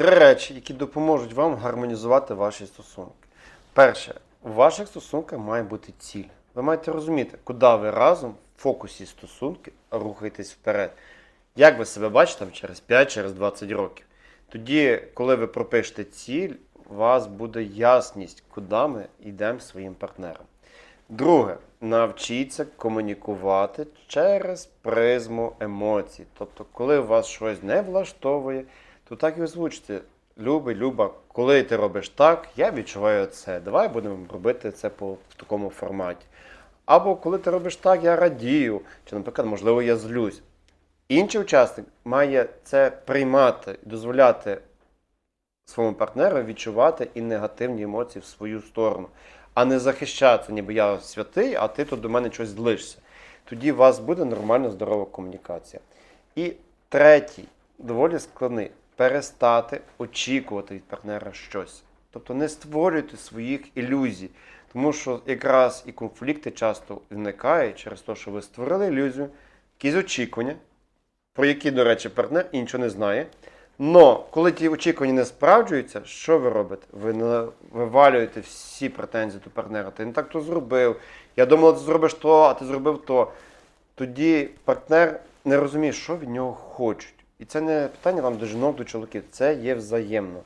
Три речі, які допоможуть вам гармонізувати ваші стосунки. Перше, у ваших стосунках має бути ціль. Ви маєте розуміти, куди ви разом в фокусі стосунки рухаєтесь вперед. Як ви себе бачите там, через 5, через 20 років. Тоді, коли ви пропишете ціль, у вас буде ясність, куди ми йдемо своїм партнером. Друге, навчіться комунікувати через призму емоцій. Тобто, коли вас щось не влаштовує, то так і озвучте. Любий, Люба, коли ти робиш так, я відчуваю це. Давай будемо робити це по в такому форматі. Або коли ти робиш так, я радію. Чи, наприклад, можливо, я злюсь. Інший учасник має це приймати дозволяти своєму партнеру відчувати і негативні емоції в свою сторону, а не захищатися, ніби я святий, а ти тут до мене щось злишся. Тоді у вас буде нормальна здорова комунікація. І третій, доволі складний, перестати очікувати від партнера щось. Тобто не створюйте своїх ілюзій. Тому що якраз і конфлікти часто виникають через те, що ви створили ілюзію, якісь очікування, про які, до речі, партнер і нічого не знає. Но коли ті очікування не справджуються, що ви робите? Ви вивалюєте всі претензії до партнера. Ти не так то зробив. Я думала, ти зробиш то, а ти зробив то. Тоді партнер не розуміє, що від нього хочуть. І це не питання там до жінок, до чоловіків. Це є взаємно.